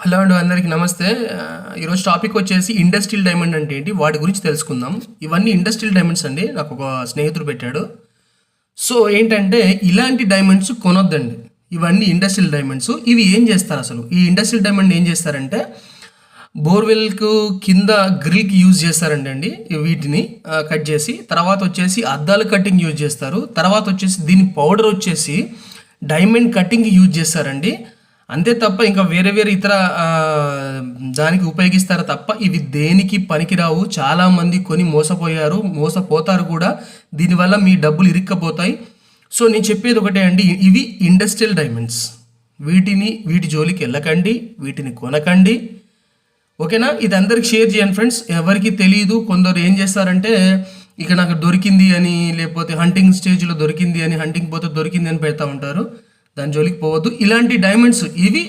Hello అండి అందరికీ నమస్తే. ఈరోజు టాపిక్ వచ్చేసి ఇండస్ట్రియల్ డైమండ్ అంటే ఏంటి? వాటి గురించి తెలుసుకుందాం. ఇవన్నీ ఇండస్ట్రియల్ డైమండ్స్ అండి. నాకు ఒక స్నేహితుడు పెట్టాడు. సో ఏంటంటే ఇలాంటి డైమండ్స్ కొనొద్దండి. ఇవన్నీ ఇండస్ట్రియల్ డైమండ్స్. ఇవి ఏం చేస్తారు అసలు? ఈ ఇండస్ట్రియల్ డైమండ్ ఏం చేస్తారంటే బోర్వెల్కు కింద గ్రిల్కి యూజ్ చేస్తారండి అండి వీటిని కట్ చేసి. తర్వాత వచ్చేసి అద్దాలు కటింగ్ యూజ్ చేస్తారు. తర్వాత వచ్చేసి దీని పౌడర్ వచ్చేసి డైమండ్ కటింగ్ యూజ్ చేస్తారండి. అంతే తప్ప ఇంకా వేరే వేరే ఇతర దానికి ఉపయోగిస్తారు తప్ప ఇవి దేనికి పనికిరావు? చాలామంది కొని మోసపోయారు మోసపోతారు కూడా. దీనివల్ల మీ డబ్బులు ఇరుక్కపోతాయి. సో నేను చెప్పేది ఒకటే అండి ఇవి ఇండస్ట్రియల్ డైమండ్స్ వీటిని వీటి జోలికి వెళ్ళకండి వీటిని కొనకండి. ఓకేనా? ఇది అందరికి షేర్ చేయండి ఫ్రెండ్స్. ఎవరికి తెలియదు కొందరు ఏం చేస్తారంటే ఇక నాకు దొరికింది అని లేకపోతే హంటింగ్ స్టేజ్లో దొరికింది అని హంటింగ్ పోతే దొరికింది అని పెడతా ఉంటారు. దాని జోలికి పోవద్దు. ఇలాంటి డైమండ్స్ ఇవి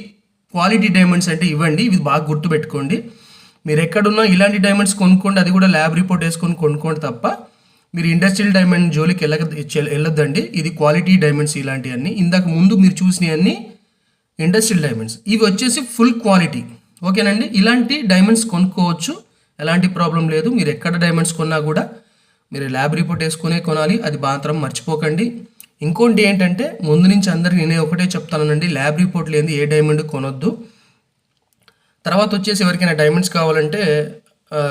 క్వాలిటీ డైమండ్స్ అంటే ఇవ్వండి. ఇవి బాగా గుర్తుపెట్టుకోండి. మీరు ఎక్కడున్నా ఇలాంటి డైమండ్స్ కొనుక్కోండి. అది కూడా ల్యాబ్ రిపోర్ట్ వేసుకొని కొనుక్కోండి తప్ప మీరు ఇండస్ట్రియల్ డైమండ్ జోలికి వెళ్ళక వెళ్ళొద్దండి. ఇది క్వాలిటీ డైమండ్స్ ఇలాంటివన్నీ. ఇందాక ముందు మీరు చూసినవన్నీ ఇండస్ట్రియల్ డైమండ్స్ ఇవి వచ్చేసి ఫుల్ క్వాలిటీ ఓకేనండి? ఇలాంటి డైమండ్స్ కొనుక్కోవచ్చు. ఎలాంటి ప్రాబ్లం లేదు. మీరు ఎక్కడ డైమండ్స్ కొన్నా కూడా మీరు ల్యాబ్ రిపోర్ట్ వేసుకునే కొనాలి. అది మాత్రం మర్చిపోకండి. ఇంకోటి ఏంటంటే ముందు నుంచి అందరికీ నేనే ఒకటే చెప్తానండి ల్యాబ్ రిపోర్ట్ లేని ఏ డైమండ్ కొనొద్దు. తర్వాత వచ్చేసి ఎవరికైనా డైమండ్స్ కావాలంటే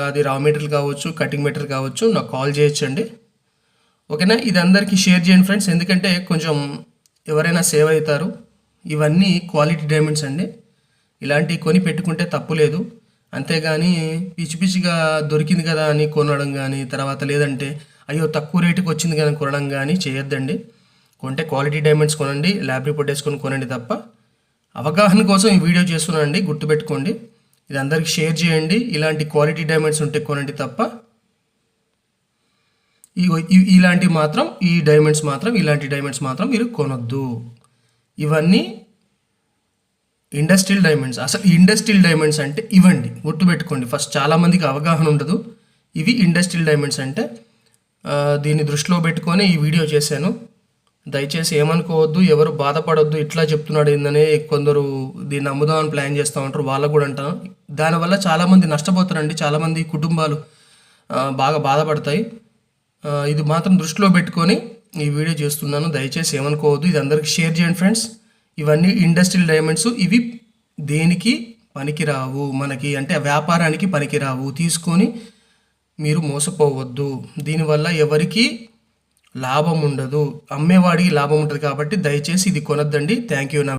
అది రా మెటీరియల్ కావచ్చు కటింగ్ మెటీరియల్ కావచ్చు నాకు కాల్ చేయొచ్చండి. ఓకేనా? ఇది అందరికీ షేర్ చేయండి ఫ్రెండ్స్. ఎందుకంటే కొంచెం ఎవరైనా సేవ్ అవుతారు. ఇవన్నీ క్వాలిటీ డైమండ్స్ అండి. ఇలాంటివి కొని పెట్టుకుంటే తప్పు లేదు. అంతేగాని పిచ్చి పిచ్చిగా దొరికింది కదా అని కొనడం కానీ తర్వాత లేదంటే అయ్యో తక్కువ రేటుకి వచ్చింది కానీ కొనడం కానీ చేయొద్దండి. కొంటే క్వాలిటీ డైమండ్స్ కొనండి ల్యాబ్ రిపోర్ట్ వేసుకొని కొనండి తప్ప. అవగాహన కోసం ఈ వీడియో చేస్తున్నానండి గుర్తుపెట్టుకోండి. ఇది అందరికి షేర్ చేయండి ఇలాంటి క్వాలిటీ డైమండ్స్ ఉంటే కొనండి తప్ప. ఈ- ఇలాంటివి మాత్రం ఈ డైమండ్స్ మాత్రం ఇలాంటి డైమండ్స్ మాత్రం మీరు కొనొద్దు. ఇవన్నీ ఇండస్ట్రియల్ డైమండ్స్ అసలు ఇండస్ట్రియల్ డైమండ్స్ అంటే ఇవ్వండి గుర్తుపెట్టుకోండి. ఫస్ట్ చాలామందికి అవగాహన ఉండదు. ఇవి ఇండస్ట్రియల్ డైమండ్స్ అంటే దీన్ని దృష్టిలో పెట్టుకొని ఈ వీడియో చేశాను. దయచేసి ఏమనుకోవద్దు ఎవరు బాధపడొద్దు ఇట్లా చెప్తున్నాడు ఏందని కొందరు దీన్ని నమ్ముదామని ప్లాన్ చేస్తూ ఉంటారు వాళ్ళకు కూడా అంటాను. దానివల్ల చాలామంది నష్టపోతారండి చాలామంది కుటుంబాలు బాగా బాధపడతాయి. ఇది మాత్రం దృష్టిలో పెట్టుకొని ఈ వీడియో చేస్తున్నాను. దయచేసి ఏమనుకోవద్దు ఇది అందరికి షేర్ చేయండి ఫ్రెండ్స్. ఇవన్నీ ఇండస్ట్రియల్ డైమండ్స్ ఇవి దేనికి పనికిరావు మనకి అంటే వ్యాపారానికి పనికిరావు తీసుకొని మీరు మోసపోవద్దు. దీనివల్ల ఎవరికి లాభం ఉండదు. అమ్మేవాడికి లాభం ఉంటుంది కాబట్టి దయచేసి ఇది కొనద్దండి. Thank you